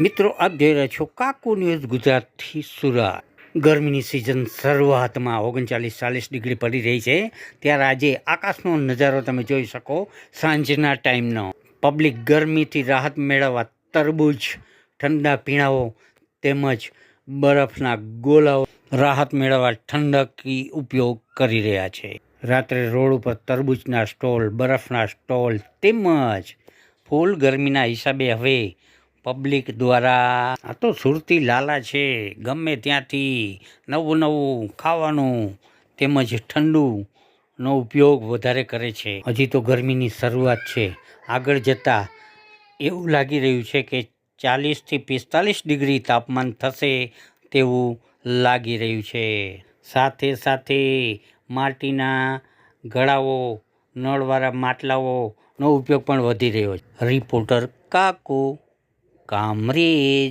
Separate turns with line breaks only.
મિત્રો, આપ જોઈ રહ્યા છો કાકુ ન્યૂઝ ગુજરાતથી સુરત. ગરમીની સિઝન શરૂઆતમાં ઓગણચાલીસ ચાલીસ ડિગ્રી પડી રહી છે. ત્યારે આજે આકાશનો નજારો તમે જોઈ શકો સાંજના ટાઈમનો. પબ્લિક ગરમીથી રાહત મેળવવા તરબૂચ, ઠંડા પીણાઓ તેમજ બરફના ગોલાઓ રાહત મેળવવા ઠંડકી ઉપયોગ કરી રહ્યા છે. રાત્રે રોડ ઉપર તરબૂચના સ્ટોલ, બરફના સ્ટોલ તેમજ ફૂલ ગરમીના હિસાબે હવે પબ્લિક દ્વારા. આ તો સુરતી લાલા છે. ગમે ત્યાંથી નવું નવું ખાવાનું તેમજ ઠંડુનો ઉપયોગ વધારે કરે છે. હજી તો ગરમીની શરૂઆત છે. આગળ જતાં એવું લાગી રહ્યું છે કે ચાલીસથી પિસ્તાલીસ ડિગ્રી તાપમાન થશે તેવું લાગી રહ્યું છે. સાથે સાથે માટીના ગળાઓ, નળવાળા માટલાઓનો ઉપયોગ પણ વધી રહ્યો છે. રિપોર્ટર કાકુ કામરેજ.